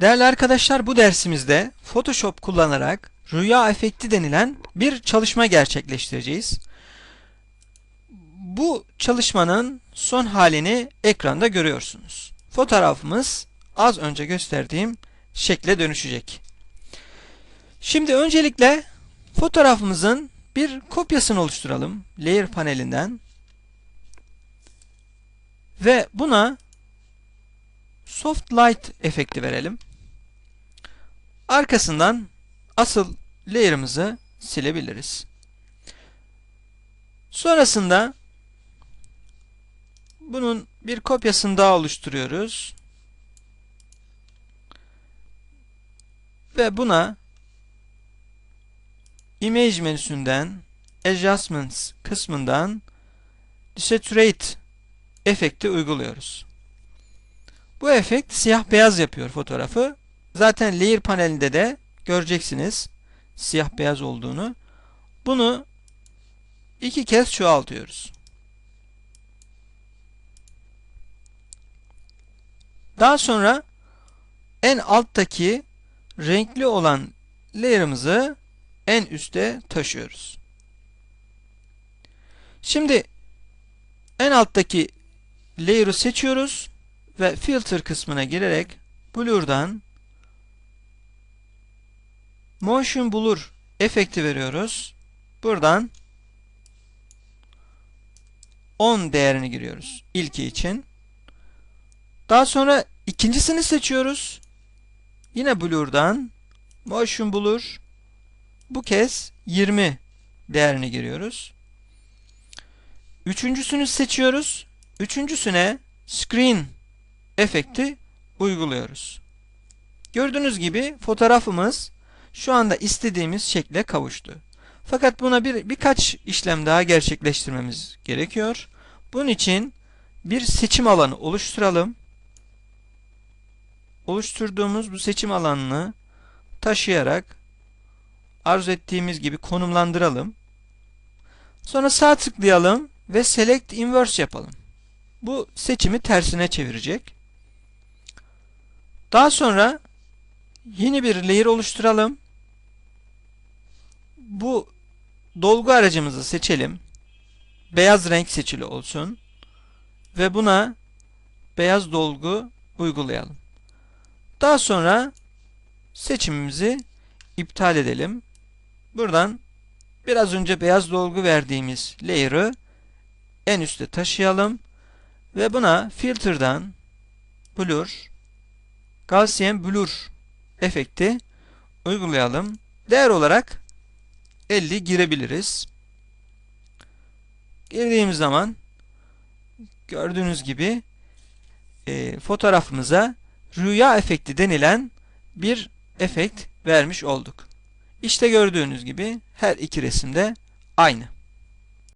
Değerli arkadaşlar bu dersimizde Photoshop kullanarak rüya efekti denilen bir çalışma gerçekleştireceğiz. Bu çalışmanın son halini ekranda görüyorsunuz. Fotoğrafımız az önce gösterdiğim şekle dönüşecek. Şimdi öncelikle fotoğrafımızın bir kopyasını oluşturalım Layer panelinden. Ve buna Soft Light efekti verelim. Arkasından asıl layer'ımızı silebiliriz. Sonrasında bunun bir kopyasını daha oluşturuyoruz. Ve buna Image menüsünden Adjustments kısmından Desaturate efekti uyguluyoruz. Bu efekt siyah beyaz yapıyor fotoğrafı. Zaten layer panelinde de göreceksiniz siyah beyaz olduğunu. Bunu iki kez çoğaltıyoruz. Daha sonra en alttaki renkli olan layer'ımızı en üste taşıyoruz. Şimdi en alttaki layer'ı seçiyoruz ve filter kısmına girerek blur'dan motion blur efekti veriyoruz. Buradan 10 değerini giriyoruz ilki için. Daha sonra ikincisini seçiyoruz. Yine blur'dan motion blur bu kez 20 değerini giriyoruz. Üçüncüsünü seçiyoruz. Üçüncüsüne screen efekti uyguluyoruz. Gördüğünüz gibi fotoğrafımız şu anda istediğimiz şekle kavuştu. Fakat buna bir birkaç işlem daha gerçekleştirmemiz gerekiyor. Bunun için bir seçim alanı oluşturalım. Oluşturduğumuz bu seçim alanını taşıyarak arzu ettiğimiz gibi konumlandıralım. Sonra sağ tıklayalım ve Select Inverse yapalım. Bu seçimi tersine çevirecek. Daha sonra yeni bir layer oluşturalım. Bu dolgu aracımızı seçelim. Beyaz renk seçili olsun. Ve buna beyaz dolgu uygulayalım. Daha sonra seçimimizi iptal edelim. Buradan biraz önce beyaz dolgu verdiğimiz layer'ı en üste taşıyalım ve buna filter'dan blur Gaussian blur efekti uygulayalım. Değer olarak 50 girebiliriz. Girdiğimiz zaman gördüğünüz gibi e, fotoğrafımıza rüya efekti denilen bir efekt vermiş olduk. İşte gördüğünüz gibi her iki resimde aynı.